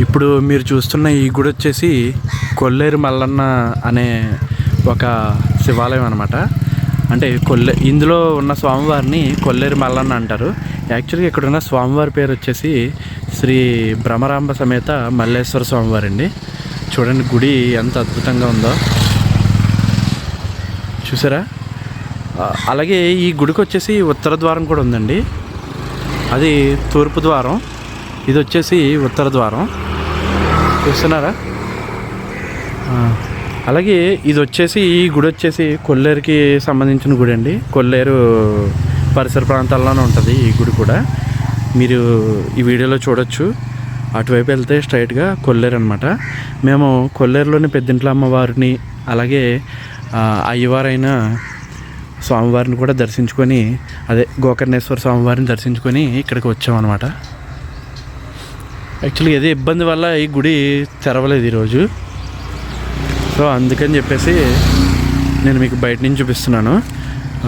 ఇప్పుడు మీరు చూస్తున్న ఈ గుడి వచ్చేసి కొల్లేరు మల్లన్న అనే ఒక శివాలయం అనమాట అంటే కొల్లె ఇందులో ఉన్న స్వామివారిని కొల్లేరు మల్లన్న అంటారు. యాక్చువల్గా ఇక్కడ ఉన్న స్వామివారి పేరు వచ్చేసి శ్రీ భ్రమరాంబ సమేత మల్లేశ్వర స్వామివారు అండి చూడండి గుడి ఎంత అద్భుతంగా ఉందో. చూసారా? అలాగే ఈ గుడికి వచ్చేసి ఉత్తర ద్వారం కూడా ఉందండి. అది తూర్పు ద్వారం. ఇది వచ్చేసి ఉత్తర ద్వారం. చూస్తున్నారా? అలాగే ఇది వచ్చేసి ఈ గుడి వచ్చేసి కొల్లేరుకి సంబంధించిన గుడి అండి. కొల్లేరు పరిసర ప్రాంతాల్లోనే ఉంటుంది ఈ గుడి కూడా. మీరు ఈ వీడియోలో చూడొచ్చు. అటువైపు వెళ్తే స్ట్రైట్గా కొల్లేరు అనమాట మేము కొల్లేరులోని పెద్దింట్ల అమ్మవారిని అలాగే అయ్యవారైన స్వామివారిని కూడా దర్శించుకొని అదే గోకర్ణేశ్వర స్వామివారిని దర్శించుకొని ఇక్కడికి వచ్చామన్నమాట. యాక్చువల్గా ఏదో ఇబ్బంది వల్ల ఈ గుడి తెరవలేదు ఈరోజు. సో అందుకని చెప్పేసి నేను మీకు బయట నుంచి చూపిస్తున్నాను.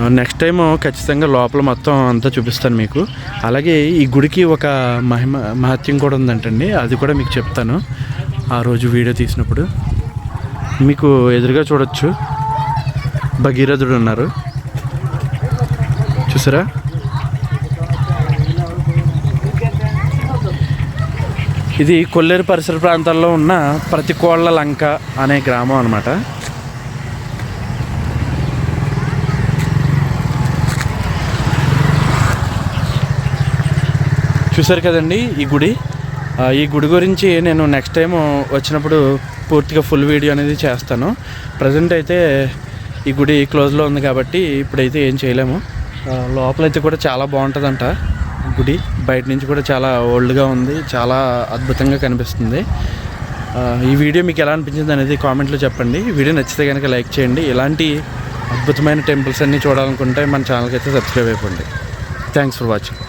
నెక్స్ట్ టైం ఖచ్చితంగా లోపల మొత్తం అంతా చూపిస్తాను మీకు. అలాగే ఈ గుడికి ఒక మహిమ మహత్యం కూడా ఉందంటండి. అది కూడా మీకు చెప్తాను. ఆ రోజు వీడియో తీసినప్పుడు. మీకు ఎదురుగా చూడొచ్చు. భగీరథుడు ఉన్నారు. చూసారా? ఇది కొల్లేరు పరిసర ప్రాంతాల్లో ఉన్న ప్రతికోళ్ళ లంక అనే గ్రామం అనమాట చూసారు కదండి ఈ గుడి? ఈ గుడి గురించి నేను నెక్స్ట్ టైం వచ్చినప్పుడు పూర్తిగా ఫుల్ వీడియో అనేది చేస్తాను. ప్రజెంట్ అయితే ఈ గుడి క్లోజ్లో ఉంది కాబట్టి ఇప్పుడైతే ఏం చేయలేము. లోపలైతే కూడా చాలా బాగుంటుందంట. గుడి. బయట నుంచి కూడా చాలా ఓల్డ్గా ఉంది. చాలా అద్భుతంగా కనిపిస్తుంది. ఈ వీడియో మీకు ఎలా అనిపించింది అనేది కామెంట్లో చెప్పండి. వీడియో నచ్చితే కనుక లైక్ చేయండి. ఇలాంటి అద్భుతమైన టెంపుల్స్ అన్నీ చూడాలనుకుంటే మన ఛానల్కి అయితే సబ్స్క్రైబ్ అయిపోండి. Thanks for watching